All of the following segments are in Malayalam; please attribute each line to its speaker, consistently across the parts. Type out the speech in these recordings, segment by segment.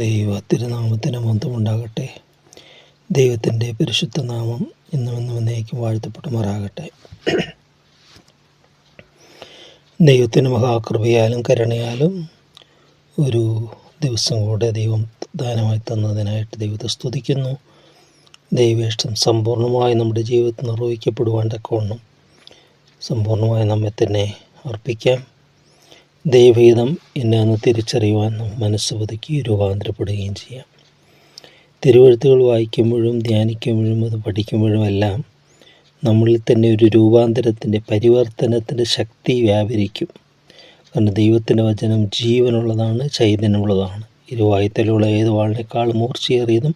Speaker 1: ദൈവ തിരുനാമത്തിന് മൊത്തമുണ്ടാകട്ടെ ദൈവത്തിന്റെ പരിശുദ്ധ നാമം ഇന്നും എന്നും എന്നേക്കും വാഴ്ത്തപ്പെടുമാറാകട്ടെ. ദൈവത്തിന് മഹാകൃപയാലും കരുണയാലും ഒരു ദിവസം കൂടെ ദൈവം ദാനമായി തന്നതിനായിട്ട് ദൈവത്തെ സ്തുതിക്കുന്നു. ദൈവേഷ്ടം സമ്പൂർണമായി നമ്മുടെ ജീവിതത്തിൽ നിർവഹിക്കപ്പെടുവാൻ തക്കവണ്ണം സമ്പൂർണമായി നമ്മെ തന്നെ അർപ്പിക്കാം. ദൈവഹിതം എന്നാന്ന് തിരിച്ചറിയുവാൻ മനസ്സ് പുതുക്കി രൂപാന്തരപ്പെടുകയും ചെയ്യാം. തിരുവഴുത്തുകൾ വായിക്കുമ്പോഴും ധ്യാനിക്കുമ്പോഴും അത് പഠിക്കുമ്പോഴും എല്ലാം നമ്മളിൽ തന്നെ ഒരു രൂപാന്തരത്തിന്റെ പരിവർത്തനത്തിന്റെ ശക്തി വ്യാപരിക്കും. കാരണം ദൈവത്തിന്റെ വചനം ജീവനുള്ളതാണ് ചൈതന്യമുള്ളതാണ്. ഇരുവായുത്തലുള്ള ഏത് വാളിനേക്കാൾ മൂർച്ചയേറിയതും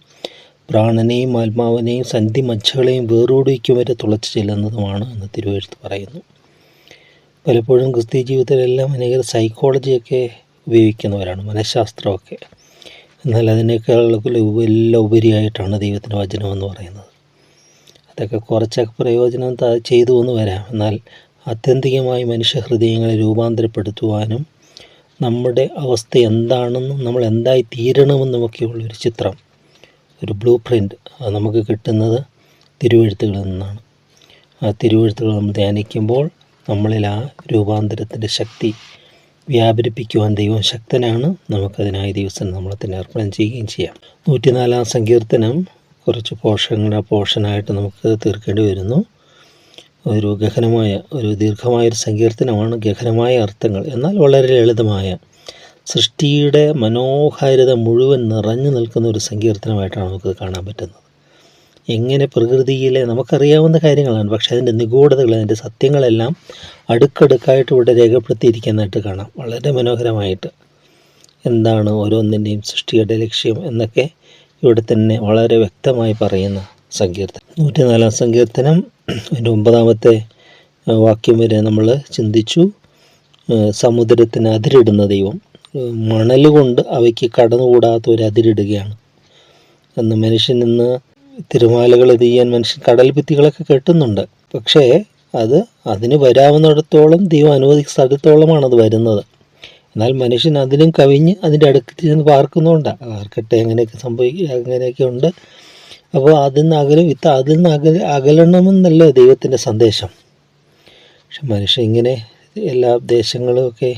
Speaker 1: പ്രാണനെയും ആത്മാവിനെയും സന്ധി മജ്ജകളെയും വേറോടിക്കും വരെ തുളച്ചു ചെല്ലുന്നതുമാണ് എന്ന് തിരുവഴുത്ത് പറയുന്നു. പലപ്പോഴും ക്രിസ്തീയ ജീവിതത്തിലെല്ലാം അനേകർ സൈക്കോളജിയൊക്കെ ഉപയോഗിക്കുന്നവരാണ് മനഃശാസ്ത്രമൊക്കെ. എന്നാൽ അതിനേക്കാളൊക്കെ എല്ലാം ഉപരിയായിട്ടാണ് ദൈവത്തിന്റെ വചനം എന്ന് പറയുന്നത്. അതൊക്കെ കുറച്ചൊക്കെ പ്രയോജനം ചെയ്തു എന്ന് വരാം. എന്നാൽ ആത്യന്തികമായി മനുഷ്യ ഹൃദയങ്ങളെ രൂപാന്തരപ്പെടുത്തുവാനും നമ്മുടെ അവസ്ഥ എന്താണെന്നും നമ്മൾ എന്തായി തീരണമെന്നുമൊക്കെയുള്ളൊരു ചിത്രം ഒരു ബ്ലൂ പ്രിന്റ് അത് നമുക്ക് കിട്ടുന്നത് തിരുവഴുത്തുകളിൽ നിന്നാണ്. ആ തിരുവഴുത്തുകൾ നമ്മൾ ധ്യാനിക്കുമ്പോൾ നമ്മളിൽ ആ രൂപാന്തരത്തിന്റെ ശക്തി വ്യാപരിപ്പിക്കുവാൻ ദൈവം ശക്തനാണ്. നമുക്കതിനായി ദിവസം നമ്മളെ തന്നെ അർപ്പണം ചെയ്യുകയും ചെയ്യാം. നൂറ്റിനാലാം സങ്കീർത്തനം കുറച്ച് പോഷങ്ങളുടെ പോഷനായിട്ട് നമുക്ക് തീർക്കേണ്ടി വരുന്നു. ഒരു ഗഹനമായ ഒരു ദീർഘമായൊരു സങ്കീർത്തനമാണ് ഗഹനമായ അർത്ഥങ്ങൾ. എന്നാൽ വളരെ ലളിതമായ സൃഷ്ടിയുടെ മനോഹാരിത മുഴുവൻ നിറഞ്ഞു നിൽക്കുന്ന ഒരു സങ്കീർത്തനമായിട്ടാണ് നമുക്ക് കാണാൻ പറ്റുന്നത്. എങ്ങനെ പ്രകൃതിയിലെ നമുക്കറിയാവുന്ന കാര്യങ്ങളാണ്. പക്ഷേ അതിന്റെ നിഗൂഢതകൾ അതിന്റെ സത്യങ്ങളെല്ലാം അടുക്കടുക്കായിട്ട് ഇവിടെ രേഖപ്പെടുത്തിയിരിക്കുന്നതായിട്ട് കാണാം. വളരെ മനോഹരമായിട്ട് എന്താണ് ഓരോന്നിന്റെയും സൃഷ്ടിയുടെ ലക്ഷ്യം എന്നൊക്കെ ഇവിടെ തന്നെ വളരെ വ്യക്തമായി പറയുന്ന സങ്കീർത്തനം. നൂറ്റിനാലാം സങ്കീർത്തനം അതിന്റെ ഒമ്പതാമത്തെ വാക്യം വരെ നമ്മൾ ചിന്തിച്ചു. സമുദ്രത്തിന് അതിരിടുന്ന ദൈവം. മണൽ കൊണ്ട് അവയ്ക്ക് കടന്നുകൂടാത്ത ഒരു അതിരിടുകയാണ്. അന്ന് മനുഷ്യൻ ഇന്ന് തിരമാലകൾ ചെയ്യാൻ മനുഷ്യൻ കടൽ ഭിത്തികളൊക്കെ കെട്ടുന്നുണ്ട്. പക്ഷേ അത് അതിന് വരാവുന്നിടത്തോളം ദൈവം അനുവദിക്കുന്ന സ്ഥലത്തോളമാണ് അത് വരുന്നത്. എന്നാൽ മനുഷ്യൻ അതിനും കവിഞ്ഞ് അതിന്റെ അടുത്ത് ചെന്ന് പാർക്കുന്നുണ്ട് ആർക്കട്ടെ അങ്ങനെയൊക്കെ സംഭവിക്കുക അങ്ങനെയൊക്കെ ഉണ്ട്. അപ്പോൾ അതിൽ നിന്ന് അകലും ഇത്ത അതിൽ നിന്ന് അകല അകലണമെന്നല്ല ദൈവത്തിന്റെ സന്ദേശം. പക്ഷെ മനുഷ്യൻ ഇങ്ങനെ എല്ലാ ദേശങ്ങളും ഒക്കെ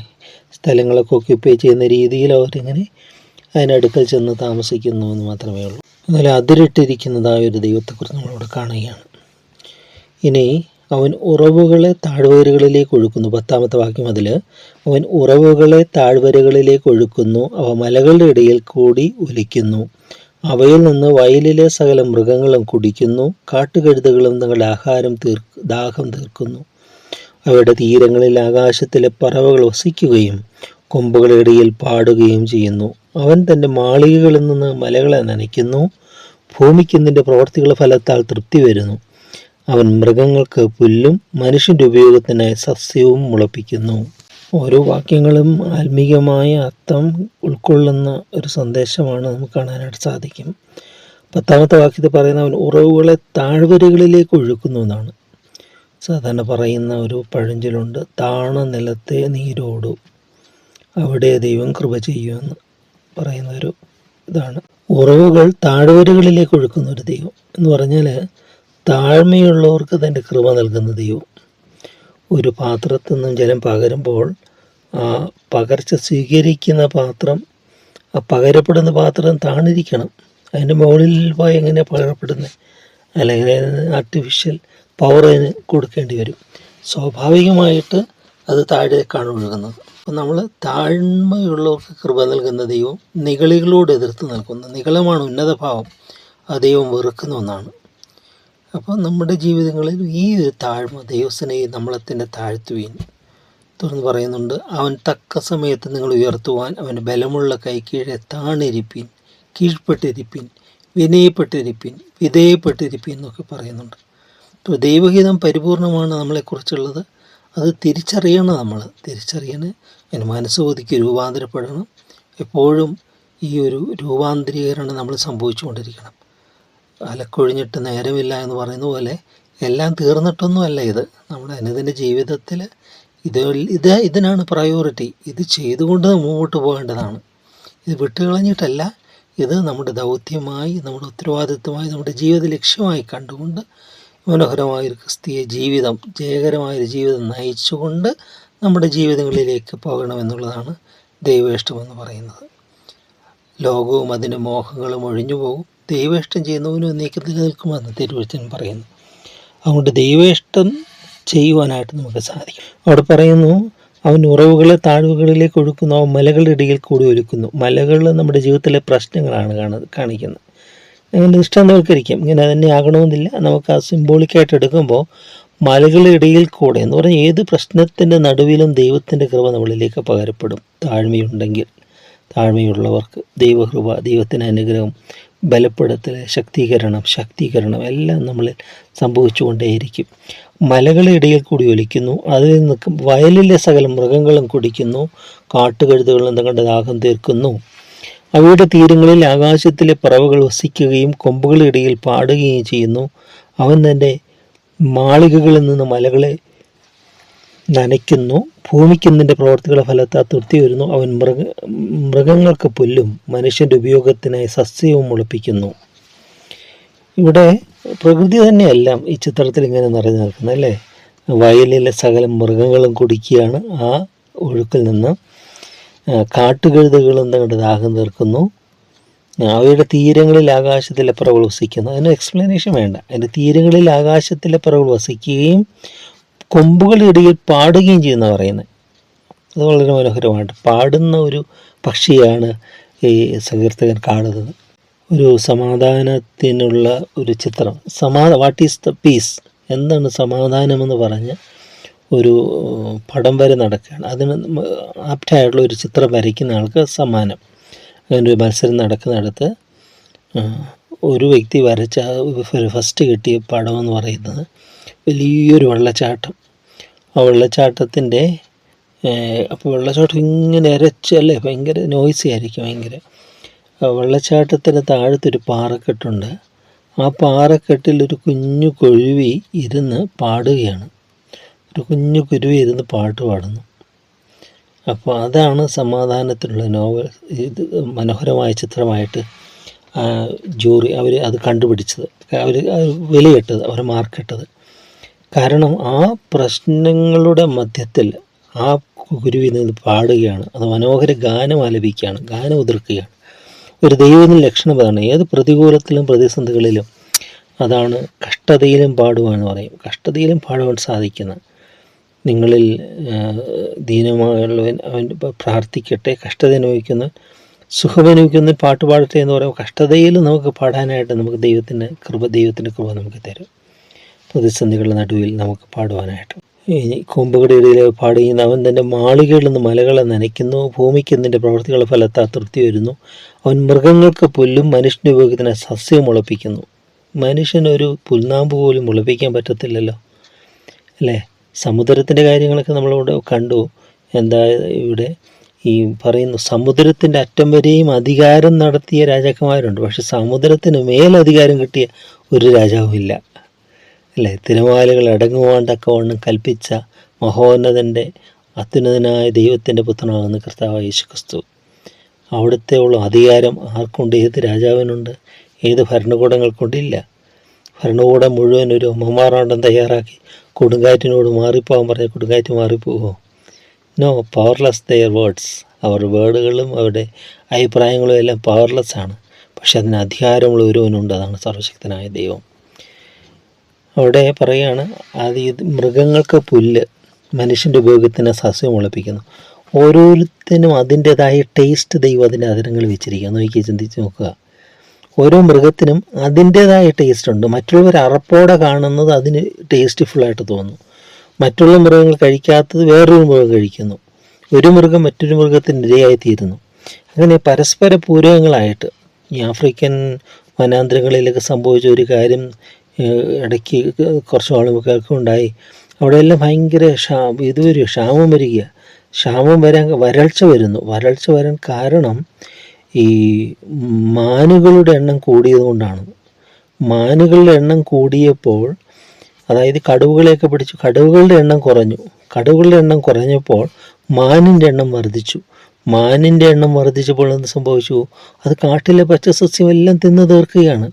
Speaker 1: സ്ഥലങ്ങളൊക്കെ ഓക്യുപ്പൈ ചെയ്യുന്ന രീതിയിൽ അവരിങ്ങനെ അതിനടുക്കൽ ചെന്ന് താമസിക്കുന്നു എന്ന് മാത്രമേ ഉള്ളൂ. എന്നാൽ അതിരിട്ടിരിക്കുന്നതായ ഒരു ദൈവത്തെക്കുറിച്ച് നമ്മളിവിടെ കാണുകയാണ്. ഇനി അവൻ ഉറവുകളെ താഴ്വരകളിലേക്ക് ഒഴുക്കുന്നു. പത്താമത്തെ വാക്യം അതിൽ അവൻ ഉറവുകളെ താഴ്വരകളിലേക്ക് ഒഴുക്കുന്നു അവ മലകളുടെ ഇടയിൽ കൂടി ഒലിക്കുന്നു. അവയിൽ നിന്ന് വയലിലെ സകല മൃഗങ്ങളും കുടിക്കുന്നു കാട്ടുകഴുതകളും തങ്ങളുടെ ആഹാരം തീർ ദാഹം തീർക്കുന്നു. അവയുടെ തീരങ്ങളിൽ ആകാശത്തിലെ പറവകൾ വസിക്കുകയും കൊമ്പുകളിടയിൽ പാടുകയും ചെയ്യുന്നു. അവൻ തന്റെ മാളികകളിൽ നിന്ന് മലകളെ നനയ്ക്കുന്നു ഭൂമിക്ക് നിന്റെ പ്രവർത്തികളുടെ ഫലത്താൽ തൃപ്തി വരുന്നു. അവൻ മൃഗങ്ങൾക്ക് പുല്ലും മനുഷ്യന്റെ ഉപയോഗത്തിനായി സസ്യവും മുളപ്പിക്കുന്നു. ഓരോ വാക്യങ്ങളും ആത്മീകമായ അർത്ഥം ഉൾക്കൊള്ളുന്ന ഒരു സന്ദേശമാണ് നമുക്ക് കാണാനായിട്ട് സാധിക്കും. പത്താമത്തെ വാക്യത്തിൽ പറയുന്ന അവൻ ഉറവുകളെ താഴ്വരകളിലേക്ക് ഒഴുക്കുന്നു എന്നാണ്. സാധാരണ പറയുന്ന ഒരു പഴഞ്ചൊല്ലുണ്ട് താണ നിലത്തെ നീരോടു അവിടെ ദൈവം കൃപ ചെയ്യുമെന്ന്. പറയുന്ന ഒരു ഇതാണ്. ഉറവുകൾ താഴ്വരകളിലേക്ക് ഒഴുക്കുന്ന ഒരു ദൈവം എന്ന് പറഞ്ഞാൽ താഴ്മയുള്ളവർക്ക് തന്റെ കൃപ നൽകുന്ന ദൈവം. ഒരു പാത്രത്തിൽ നിന്നും ജലം പകരുമ്പോൾ ആ പകർച്ച സ്വീകരിക്കുന്ന പാത്രം ആ പകരപ്പെടുന്ന പാത്രം താണിരിക്കണം. അതിന്റെ മുകളിൽ പോയി എങ്ങനെ പകരപ്പെടുന്നത് അല്ലെങ്കിൽ ആർട്ടിഫിഷ്യൽ പവർ അതിന് കൊടുക്കേണ്ടി വരും. സ്വാഭാവികമായിട്ട് അത് താഴേക്കാണ് ഒഴുകുന്നത്. അപ്പം നമ്മൾ താഴ്മയുള്ളവർക്ക് കൃപ നൽകുന്ന ദൈവം നികളികളോട് എതിർത്ത് നിൽക്കുന്ന. നികളമാണ് ഉന്നത ഭാവം ആ ദൈവം വെറുക്കുന്ന ഒന്നാണ്. അപ്പോൾ നമ്മുടെ ജീവിതങ്ങളിൽ ഈ ഒരു താഴ്മ ദൈവസ്നേഹി നമ്മളെ തന്നെ താഴ്ത്തുവീൻ. തുടർന്ന് പറയുന്നുണ്ട് അവൻ തക്ക സമയത്ത് നിങ്ങൾ ഉയർത്തുവാൻ അവന്റെ ബലമുള്ള കൈ കീഴെ താണിരിപ്പീൻ കീഴ്പ്പെട്ടിരിപ്പിൻ വിനയപ്പെട്ടിരിപ്പീൻ വിധേയപ്പെട്ടിരിപ്പിൻ എന്നൊക്കെ പറയുന്നുണ്ട്. അപ്പോൾ ദൈവഹിതം പരിപൂർണമാണ് നമ്മളെക്കുറിച്ചുള്ളത്. അത് തിരിച്ചറിയണം നമ്മൾ തിരിച്ചറിയണം അതിന് മനസ്സ് ഒതുക്കി രൂപാന്തരപ്പെടണം. എപ്പോഴും ഈ ഒരു രൂപാന്തരീകരണം നമ്മൾ സംഭവിച്ചുകൊണ്ടിരിക്കണം. അലക്കൊഴിഞ്ഞിട്ട് നേരമില്ല എന്ന് പറയുന്ന പോലെ എല്ലാം തീർന്നിട്ടൊന്നുമല്ല ഇത്. നമ്മുടെ അനുദിന ജീവിതത്തിൽ ഇത് ഇത് ഇതിനാണ് പ്രയോറിറ്റി ഇത് ചെയ്തുകൊണ്ട് മുമ്പോട്ട് പോകേണ്ടതാണ്. ഇത് വിട്ടുകളഞ്ഞിട്ടല്ല. ഇത് നമ്മുടെ ദൗത്യമായി നമ്മുടെ ഉത്തരവാദിത്വമായി നമ്മുടെ ജീവിത ലക്ഷ്യമായി കണ്ടുകൊണ്ട് മനോഹരമായൊരു ക്രിസ്തീയ ജീവിതം ജയകരമായൊരു ജീവിതം നയിച്ചുകൊണ്ട് നമ്മുടെ ജീവിതങ്ങളിലേക്ക് പോകണമെന്നുള്ളതാണ് ദൈവേഷ്ടം എന്ന് പറയുന്നത്. ലോകവും അതിന്റെ മോഹങ്ങളും ഒഴിഞ്ഞു പോകും. ദൈവേഷ്ടം ചെയ്യുന്നവനും എന്നേക്കും നിലനിൽക്കുമെന്ന് തിരുവഴുത്തൻ പറയുന്നു. അതുകൊണ്ട് ദൈവേഷ്ടം ചെയ്യുവാനായിട്ട് നമുക്ക് സാധിക്കും. അവിടെ പറയുന്നു അവൻ ഉറവുകളെ താഴ്വുകളിലേക്ക് ഒഴുക്കുന്നു അവൻ മലകളുടെ ഇടയിൽ കൂടി ഒഴുക്കുന്നു മലകൾ നമ്മുടെ ജീവിതത്തിലെ പ്രശ്നങ്ങളാണ് കാണ കാണിക്കുന്നത്. അങ്ങനെ ഇഷ്ടം ഇഷ്ടംവൽക്കരിക്കാം ഇങ്ങനെ തന്നെ ആകണമെന്നില്ല. നമുക്ക് ആ സിംബോളിക്കായിട്ട് എടുക്കുമ്പോൾ മലകളുടെ ഇടയിൽ കൂടെ എന്ന് പറഞ്ഞാൽ ഏത് പ്രശ്നത്തിന്റെ നടുവിലും ദൈവത്തിന്റെ കൃപ നമ്മളിലേക്ക് പകരപ്പെടും. താഴ്മയുണ്ടെങ്കിൽ താഴ്മയുള്ളവർക്ക് ദൈവകൃപ ദൈവത്തിന്റെ അനുഗ്രഹം ബലപ്പെടുത്തൽ ശക്തീകരണം ശക്തീകരണം എല്ലാം നമ്മളിൽ സംഭവിച്ചുകൊണ്ടേയിരിക്കും. മലകളുടെ ഇടയിൽ കൂടി ഒലിക്കുന്നു. അതിൽ നിന്ന് വയലിലെ സകല മൃഗങ്ങളും കുടിക്കുന്നു. കാട്ടുകഴുതുകളും തങ്ങളുടെ ദാഹം തീർക്കുന്നു. അവയുടെ തീരങ്ങളിൽ ആകാശത്തിലെ പറവകൾ വസിക്കുകയും കൊമ്പുകളിടയിൽ പാടുകയും ചെയ്യുന്നു. അവൻ തന്റെ മാളികകളിൽ നിന്ന് മലകളെ നനയ്ക്കുന്നു. ഭൂമിക്കുന്നതിന്റെ പ്രവർത്തികളുടെ ഫലത്താൽ തൃപ്തി വരുന്നു. അവൻ മൃഗ മൃഗങ്ങൾക്ക് പുല്ലും മനുഷ്യന്റെ ഉപയോഗത്തിനായി സസ്യവും മുളപ്പിക്കുന്നു. ഇവിടെ പ്രകൃതി തന്നെയെല്ലാം ഈ ചിത്രത്തിൽ ഇങ്ങനെ നിറഞ്ഞു നിൽക്കുന്നത് അല്ലേ? വയലിലെ സകല മൃഗങ്ങളും കുടിക്കുകയാണ്. ആ ഒഴുക്കിൽ നിന്ന് കാട്ടുകഴുതകളും തങ്ങളുടെ ദാഹം തീർക്കുന്നു. അവയുടെ തീരങ്ങളിൽ ആകാശത്തിലെ പറവൾ വസിക്കുന്നു. അതിന് എക്സ്പ്ലനേഷൻ വേണ്ട. അതിന്റെ തീരങ്ങളിൽ ആകാശത്തിലെ പറവൾ വസിക്കുകയും കൊമ്പുകളിടയിൽ പാടുകയും ചെയ്യുന്ന പറയുന്നത്. അത് വളരെ മനോഹരമായിട്ട് പാടുന്ന ഒരു പക്ഷിയാണ് ഈ സങ്കീർത്തകൻ കാണുന്നത്. ഒരു സമാധാനത്തിനുള്ള ഒരു ചിത്രം. സമാ വാട്ട് ഈസ് ദ പീസ് എന്താണ് സമാധാനമെന്ന് പറഞ്ഞ് ഒരു പടം വരെ നടക്കുകയാണ്. അതിന് ആപ്റ്റായിട്ടുള്ള ഒരു ചിത്രം വരയ്ക്കുന്ന ആൾക്ക് സമ്മാനം. അങ്ങനെ ഒരു മത്സരം നടക്കുന്നിടത്ത് ഒരു വ്യക്തി വരച്ച ഫസ്റ്റ് കിട്ടിയ പടം എന്ന് പറയുന്നത് വലിയൊരു വെള്ളച്ചാട്ടം. ആ വെള്ളച്ചാട്ടത്തിന്റെ അപ്പോൾ വെള്ളച്ചാട്ടം ഇങ്ങനെ ഇരച്ചല്ലേ ഭയങ്കര നോയ്സി ആയിരിക്കും ഭയങ്കര. വെള്ളച്ചാട്ടത്തിന്റെ താഴത്തൊരു പാറക്കെട്ടുണ്ട്. ആ പാറക്കെട്ടിൽ ഒരു കുഞ്ഞു കൊഴുവി ഇരുന്ന് പാടുകയാണ്. ഒരു കുഞ്ഞു കുരുവി ഇരുന്ന് പാട്ട് പാടുന്നു. അപ്പോൾ അതാണ് സമാധാനത്തിനുള്ള നോവൽ. ഇത് മനോഹരമായ ചിത്രമായിട്ട് ജൂറി അവർ അത് കണ്ടുപിടിച്ചത്. അവർ വിലയിട്ടത് അവർ മാർക്കിട്ടത്. കാരണം ആ പ്രശ്നങ്ങളുടെ മധ്യത്തിൽ ആ ഗുരുവിൽ നിന്ന് പാടുകയാണ്. അത് മനോഹര ഗാനം ആലപിക്കുകയാണ് ഗാനം ഉതിർക്കുകയാണ്. ഒരു ദൈവത്തിന് ലക്ഷണം അതാണ്. ഏത് പ്രതികൂലത്തിലും പ്രതിസന്ധികളിലും അതാണ് കഷ്ടതയിലും പാടുവാന്ന് പറയും. കഷ്ടതയിലും പാടുവാൻ സാധിക്കുന്ന നിങ്ങളിൽ ദീനമായുള്ളവൻ അവൻ പ്രാർത്ഥിക്കട്ടെ കഷ്ടത അനുഭവിക്കുന്ന സുഖമനുഭവിക്കുന്ന പാട്ട് പാടട്ടെ എന്ന് പറയുമ്പോൾ കഷ്ടതയിൽ നമുക്ക് പാടാനായിട്ട് നമുക്ക് ദൈവത്തിന്റെ കൃപ ദൈവത്തിന്റെ കൃപ നമുക്ക് തരും. പ്രതിസന്ധികളുടെ നടുവിൽ നമുക്ക് പാടുവാനായിട്ട്. കൊമ്പുകളുടെ ഇടയിൽ പാടുകയും അവൻ തന്റെ മാളികയിൽ നിന്ന് മലകളെ നനയ്ക്കുന്നു ഭൂമിക്ക് നിന്റെ പ്രവൃത്തികളുടെ ഫലത്താൽ തൃപ്തി വരുന്നു. അവൻ മൃഗങ്ങൾക്ക് പുല്ലും മനുഷ്യന്റെ ഉപയോഗത്തിന് സസ്യം മുളപ്പിക്കുന്നു. മനുഷ്യനൊരു പുൽനാമ്പ് പോലും മുളപ്പിക്കാൻ പറ്റത്തില്ലല്ലോ. അല്ലേ? സമുദ്രത്തിന്റെ കാര്യങ്ങളൊക്കെ നമ്മളിവിടെ കണ്ടു. എന്താ ഇവിടെ ഈ പറയുന്നു സമുദ്രത്തിന്റെ അറ്റം വരെയും അധികാരം നടത്തിയ രാജാക്കന്മാരുണ്ട്. പക്ഷെ സമുദ്രത്തിന് മേലധികാരം കിട്ടിയ ഒരു രാജാവുമില്ല. അല്ലേ? തിരമാലകൾ അടങ്ങുവാൻ തക്കവണ്ണം കൽപ്പിച്ച മഹോന്നതന്റെ അത്യുന്നതനായ ദൈവത്തിന്റെ പുത്രനാകുന്ന കർത്താവ് യേശു ക്രിസ്തു അവിടുത്തെ ഉള്ള അധികാരം ആർക്കുണ്ട്? ഏത് രാജാവിനുണ്ട്? ഏത് ഭരണകൂടങ്ങൾക്കുണ്ടില്ല ഭരണകൂടം മുഴുവൻ ഒരു മമാറാണ്ടം തയ്യാറാക്കി. കൊടുങ്കാറ്റിനോട് മാറിപ്പോകാൻ പറഞ്ഞ കൊടുങ്കാറ്റ് മാറിപ്പോകുമോ നോ പവർലെസ് ദയർ വേർഡ്സ് അവർ വേർഡുകളും അവരുടെ അഭിപ്രായങ്ങളും എല്ലാം പവർലെസ് ആണ്. പക്ഷെ അതിന് അധികാരമുള്ള ഒരുവനുണ്ട്. അതാണ് സർവശക്തനായ ദൈവം. അവിടെ പറയുകയാണ് അത് മൃഗങ്ങൾക്ക് പുല്ല് മനുഷ്യന്റെ ഉപയോഗത്തിന് സസ്യം മുളപ്പിക്കുന്നു. ഓരോരുത്തരും അതിന്റെതായ ടേസ്റ്റ് ദൈവം അതിന്റെ അതിരങ്ങൾ വെച്ചിരിക്കുക നോക്കി ചിന്തിച്ച് നോക്കുക. ഓരോ മൃഗത്തിനും അതിന്റേതായ ടേസ്റ്റ് ഉണ്ട്. മറ്റുള്ളവർ അറപ്പോടെ കാണുന്നത് അതിന് ടേസ്റ്റ്ഫുള്ളായിട്ട് തോന്നും. മറ്റുള്ള മൃഗങ്ങൾ കഴിക്കാത്തത് വേറൊരു മൃഗം കഴിക്കുന്നു. ഒരു മൃഗം മറ്റൊരു മൃഗത്തിന് ഇരയായി തീരുന്നു അങ്ങനെ പരസ്പര പൂരകങ്ങളായിട്ട് ഈ ആഫ്രിക്കൻ വനാന്തരങ്ങളിലൊക്കെ സംഭവിച്ച ഒരു കാര്യം ഇടയ്ക്ക് കുറച്ച് ആളുകൾക്കും ഉണ്ടായി അവിടെയെല്ലാം ഭയങ്കര ക്ഷാ ഇതുവരെ ക്ഷാമം വരിക. ക്ഷാമം വരാൻ വരൾച്ച വരുന്നു. വരൾച്ച വരാൻ കാരണം ഈ മാനുകളുടെ എണ്ണം കൂടിയതുകൊണ്ടാണ് മാനുകളുടെ എണ്ണം കൂടിയപ്പോൾ അതായത് കടുവകളെയൊക്കെ പിടിച്ചു കടുവകളുടെ എണ്ണം കുറഞ്ഞു. കടുവകളുടെ എണ്ണം കുറഞ്ഞപ്പോൾ മാനിന്റെ എണ്ണം വർദ്ധിച്ചു. മാനിന്റെ എണ്ണം വർദ്ധിച്ചപ്പോൾ എന്ത് സംഭവിച്ചു? അത് കാട്ടിലെ പച്ചസസ്യം എല്ലാം തിന്നു തീർക്കുകയാണ്.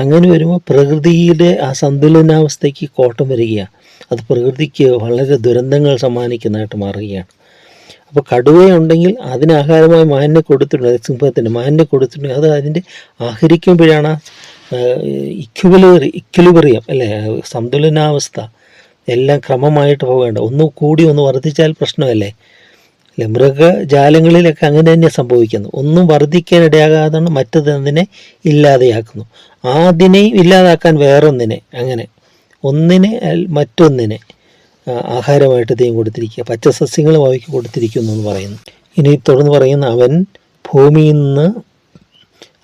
Speaker 1: അങ്ങനെ വരുമ്പോൾ പ്രകൃതിയുടെ ആ സന്തുലനാവസ്ഥയ്ക്ക് കോട്ടം വരികയാണ്. അത് പ്രകൃതിക്ക് വളരെ ദുരന്തങ്ങൾ സമ്മാനിക്കുന്നതായിട്ട് മാറുകയാണ്. അപ്പോൾ കടുവയുണ്ടെങ്കിൽ അതിന് ആഹാരമായി മാനിനെ കൊടുത്തിട്ടുണ്ട് സിംഹത്തിന് മാനിനെ കൊടുത്തിട്ടുണ്ടെങ്കിൽ അത് അതിന്റെ ആഹരിക്കുമ്പോഴാണ് ഇക്വലറി ഇക്വലിബറിയം അല്ലേ സന്തുലനാവസ്ഥ എല്ലാം ക്രമമായിട്ട് പോകേണ്ട ഒന്ന് കൂടി ഒന്ന് വർദ്ധിച്ചാൽ പ്രശ്നമല്ലേ? അല്ലെ മൃഗജാലങ്ങളിലൊക്കെ അങ്ങനെ തന്നെ സംഭവിക്കുന്നു. ഒന്നും വർദ്ധിക്കാനിടയാകാതാണ് മറ്റത് അതിനെ ഇല്ലാതെയാക്കുന്നു. ആദ്യനെയും ഇല്ലാതാക്കാൻ വേറൊന്നിനെ അങ്ങനെ. ഒന്നിനെ മറ്റൊന്നിനെ. ആഹാരമായിട്ട് ദൈവം കൊടുത്തിരിക്കുക. പച്ചസസ്യങ്ങളും അവയ്ക്ക് കൊടുത്തിരിക്കുന്നു എന്ന് പറയുന്നു. ഇനി തുടർന്ന് പറയുന്ന അവൻ ഭൂമിയിൽ നിന്ന്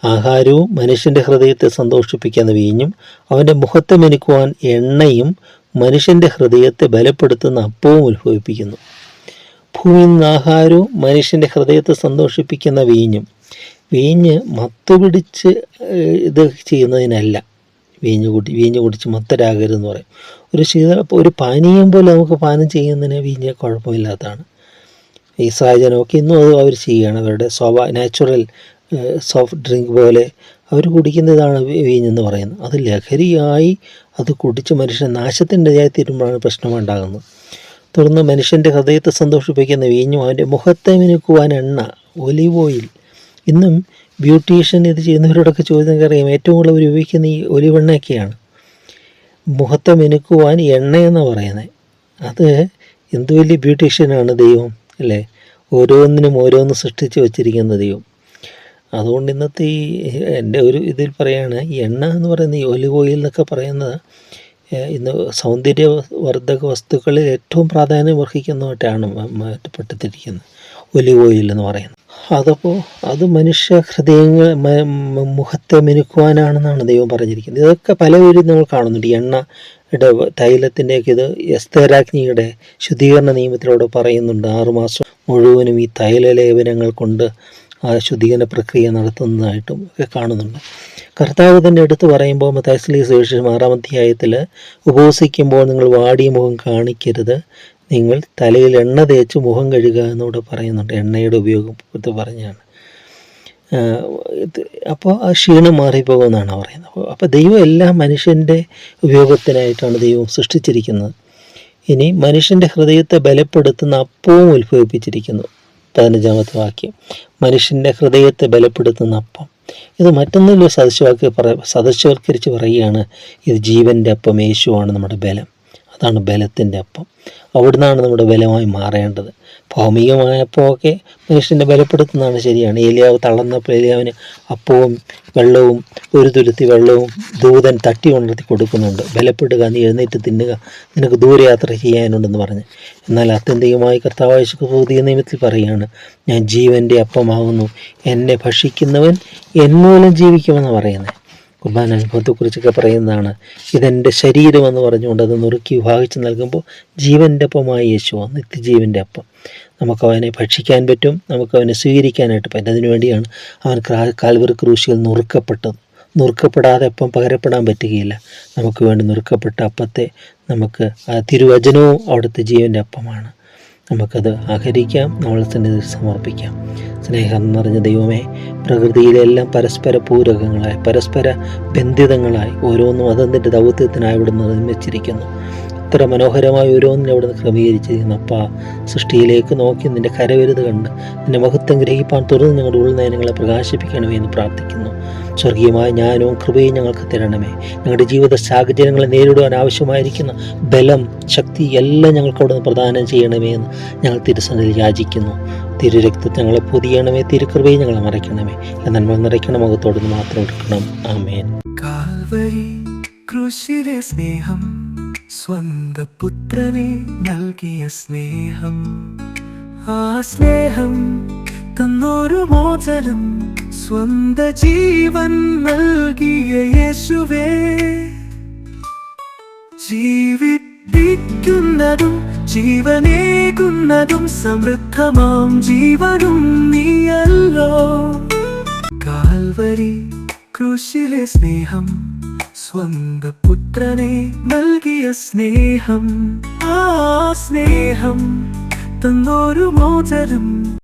Speaker 1: ആഹാരവും മനുഷ്യന്റെ ഹൃദയത്തെ സന്തോഷിപ്പിക്കുന്ന വീഞ്ഞും അവന്റെ മുഖത്തെ മെനുക്കുവാൻ എണ്ണയും മനുഷ്യന്റെ ഹൃദയത്തെ ബലപ്പെടുത്തുന്ന അപ്പവും ഉത്ഭവിപ്പിക്കുന്നു. ഭൂമിയിൽ നിന്ന് ആഹാരവും മനുഷ്യന്റെ ഹൃദയത്തെ സന്തോഷിപ്പിക്കുന്ന വീഞ്ഞും. വീഞ്ഞ് മത്തുപിടിച്ച് ഇത് ചെയ്യുന്നതിനല്ല. വീഞ്ഞ് കുടി വീഞ്ഞ് കുടിച്ച് മത്തരാകരുതെന്ന് പറയും. ഒരു ശീതള ഒരു പാനീയം പോലെ നമുക്ക് പാനം ചെയ്യുന്നതിന് വീഞ്ഞ് കുഴപ്പമില്ലാത്തതാണ്. ഈ സാഹചര്യമൊക്കെ ഇന്നും അത് അവർ ചെയ്യുകയാണ്. അവരുടെ സ്വാഭാ നാച്ചുറൽ സോഫ്റ്റ് ഡ്രിങ്ക് പോലെ അവർ കുടിക്കുന്നതാണ് വീഞ്ഞെന്ന് പറയുന്നത്. അത് ലഹരിയായി അത് കുടിച്ച് മനുഷ്യൻ നാശത്തിന്റെ ഇതായി തീരുമ്പോഴാണ് പ്രശ്നമുണ്ടാകുന്നത് തുടർന്ന് മനുഷ്യന്റെ ഹൃദയത്തെ സന്തോഷിപ്പിക്കുന്ന വീഞ്ഞും അവന്റെ മുഖത്തെ മിനുക്കുവാൻ എണ്ണ ഒലിവ് ഓയിൽ ഇന്നും ബ്യൂട്ടീഷ്യൻ ഇത് ചെയ്യുന്നവരോടൊക്കെ ചോദ്യം അറിയാം ഏറ്റവും കൂടുതൽ ഉപയോഗിക്കുന്ന ഈ ഒലിവെണ്ണയൊക്കെയാണ് മുഖത്തെ മിനുക്കുവാൻ എണ്ണയെന്നാണ് പറയുന്നത് അത് എന്ത് വലിയ ബ്യൂട്ടീഷ്യനാണ് ദൈവം അല്ലേ? ഓരോന്നിനും ഓരോന്ന് സൃഷ്ടിച്ച് വച്ചിരിക്കുന്ന ദൈവം. അതുകൊണ്ട് ഇന്നത്തെ ഈ എന്റെ ഒരു ഇതിൽ പറയാണ് എണ്ണ എന്ന് പറയുന്ന ഈ ഒലിവ് ഓയിൽ എന്നൊക്കെ പറയുന്നത് ഇന്ന് സൗന്ദര്യവർദ്ധക വസ്തുക്കളിൽ ഏറ്റവും പ്രാധാന്യം അർഹിക്കുന്നതായിട്ടാണ് മാറ്റപ്പെട്ടിരിക്കുന്നത് ഒലിവ് ഓയിൽ എന്ന് പറയുന്നത്. അതപ്പോൾ അത് മനുഷ്യ ഹൃദയങ്ങൾ മുഖത്തെ മിനുക്കുവാനാണെന്നാണ് ദൈവം പറഞ്ഞിരിക്കുന്നത്. ഇതൊക്കെ പല പേരും നമ്മൾ കാണുന്നുണ്ട്. എണ്ണ ഇട തൈലത്തിന്റെയൊക്കെ ഇത് എസ്തേരാജ്ഞിയുടെ ശുദ്ധീകരണ നിയമത്തിലൂടെ പറയുന്നുണ്ട്. ആറുമാസം മുഴുവനും ഈ തൈല ലേപനങ്ങൾ കൊണ്ട് ആ ശുദ്ധീകരണ പ്രക്രിയ നടത്തുന്നതായിട്ടും ഒക്കെ കാണുന്നുണ്ട്. കർത്താവ് തന്നെ എടുത്തു പറയുമ്പോൾ മത്താസ്ലി സുവിശേഷം ആറാം അധ്യായത്തിൽ ഉപവസിക്കുമ്പോൾ നിങ്ങൾ വാടിയ മുഖം കാണിക്കരുത്. നിങ്ങൾ തലയിൽ എണ്ണ തേച്ച് മുഖം കഴുകുക എന്നിവിടെ പറയുന്നുണ്ട്. എണ്ണയുടെ ഉപയോഗം ഇപ്പോഴത്തെ പറഞ്ഞാണ്. അപ്പോൾ ആ ക്ഷീണം മാറിപ്പോകുമെന്നാണ് പറയുന്നത്. അപ്പോൾ ദൈവം എല്ലാം മനുഷ്യന്റെ ഉപയോഗത്തിനായിട്ടാണ് ദൈവം സൃഷ്ടിച്ചിരിക്കുന്നത്. ഇനി മനുഷ്യന്റെ ഹൃദയത്തെ ബലപ്പെടുത്തുന്ന അപ്പവും ഉത്ഭവിപ്പിച്ചിരിക്കുന്നു. പതിനഞ്ചാമത്തെ വാക്യം. മനുഷ്യന്റെ ഹൃദയത്തെ ബലപ്പെടുത്തുന്ന അപ്പം. ഇത് മറ്റൊന്നുമില്ല സദസ്യവാക്കി പറ സദസ്യവൽക്കരിച്ച് പറയുകയാണ്. ഇത് ജീവന്റെ അപ്പം യേശുവാണ് നമ്മുടെ ബലം. അതാണ് ബലത്തിന്റെ അപ്പം. അവിടുന്നാണ് നമ്മുടെ ബലമായി മാറേണ്ടത്. ഭൗമികമായപ്പോൾ ഒക്കെ മനുഷ്യന്റെ ബലപ്പെടുത്തുന്നതാണ് ശരിയാണ്. ഏലിയാവ് തളർന്നപ്പോൾ ഏലിയാവിന് അപ്പവും വെള്ളവും ഒരു തുരുത്തി വെള്ളവും ദൂതൻ തട്ടി ഉണർത്തി കൊടുക്കുന്നുണ്ട്. ബലപ്പെടുക നീ എഴുന്നേറ്റ് തിന്നുക നിനക്ക് ദൂരയാത്ര ചെയ്യാനുണ്ടെന്ന് പറഞ്ഞ്. എന്നാൽ ആത്യന്തികമായി കർത്താവായ പുതിയ നിയമത്തിൽ പറയുകയാണ് ഞാൻ ജീവന്റെ അപ്പമാകുന്നു എന്നെ ഭക്ഷിക്കുന്നവൻ എന്മൂലം ജീവിക്കുമെന്ന് പറയുന്നത്. കുർബാന അനുഭവത്തെക്കുറിച്ചൊക്കെ പറയുന്നതാണ്. ഇതെന്റെ ശരീരമെന്ന് പറഞ്ഞുകൊണ്ട് അത് നുറുക്കി വിഭാഗിച്ച് നൽകുമ്പോൾ ജീവന്റെ അപ്പമായി യേശു നിത്യജീവന്റെ അപ്പം. നമുക്ക് അവനെ ഭക്ഷിക്കാൻ പറ്റും നമുക്ക് അവനെ സ്വീകരിക്കാനായിട്ട് പറ്റും. അതിനു വേണ്ടിയാണ് അവൻ കാൽവറി ക്രൂശിയിൽ നുറുക്കപ്പെട്ടത്. നുറുക്കപ്പെടാതെ അപ്പം പകരപ്പെടാൻ പറ്റുകയില്ല. നമുക്ക് വേണ്ടി നുറുക്കപ്പെട്ട അപ്പത്തെ നമുക്ക് തിരുവചനവും അവിടുത്തെ ജീവന്റെ അപ്പമാണ്. നമുക്കത് ആഹരിക്കാം നമ്മളെ സന്നിധി സമർപ്പിക്കാം. സ്നേഹം നിറഞ്ഞ ദൈവമേ പ്രകൃതിയിലെല്ലാം പരസ്പര പൂരകങ്ങളായി പരസ്പര ബന്ധിതങ്ങളായി ഓരോന്നും അതതിന്റെ ദൗത്യത്തിനായി ഇവിടെ നിർമ്മിച്ചിരിക്കുന്നു? ഇത്ര മനോഹരമായ ഓരോന്നിനെ അവിടെ നിന്ന് ക്രമീകരിച്ചിരിക്കുന്നു. അപ്പാ സൃഷ്ടിയിലേക്ക് നോക്കി നിന്റെ കരവരുത് കണ്ട് നിന്റെ മഹത്വം ഗ്രഹിപ്പാൻ തുറന്ന് ഞങ്ങളുടെ ഉൾനയനങ്ങളെ പ്രകാശിപ്പിക്കണമേ എന്ന് പ്രാർത്ഥിക്കുന്നു. സ്വർഗീയമായ ജ്ഞാനവും കൃപയും ഞങ്ങൾക്ക് തരണമേ. ഞങ്ങളുടെ ജീവിത സാഹചര്യങ്ങളെ നേരിടുവാൻ ആവശ്യമായിരിക്കുന്ന ബലം ശക്തി എല്ലാം ഞങ്ങൾക്ക് അവിടെ നിന്ന് പ്രദാനം ചെയ്യണമേ എന്ന് ഞങ്ങൾ തിരുസന്നിധിയിൽ യാചിക്കുന്നു. തിരുരക്തത്തെ ഞങ്ങളെ പൊതിയണമേ തിരുകൃപയെ ഞങ്ങളെ മറയ്ക്കണമേ. നന്മ നിറയ്ക്കണം മുഖത്തോട് മാത്രം എടുക്കണം. ആമേൻ.
Speaker 2: കൃഷിയിലെ സ്നേഹം സ്വന്ത പുത്രനെ നൽകിയ സ്നേഹം. ആ സ്നേഹം തന്നൊരു മോചനം സ്വന്ത ജീവൻ നൽകിയ യേശുവേ ജീവിപ്പിക്കുന്നതും ജീവനേകുന്നതും സമൃദ്ധമാം ജീവനും നീയല്ലോ. കാൽവരി കൃഷിയിലെ സ്നേഹം സ്വന്ത പുത്രനെ നൽകിയ സ്നേഹം ആ സ്നേഹം തന്നൊരു മോചനം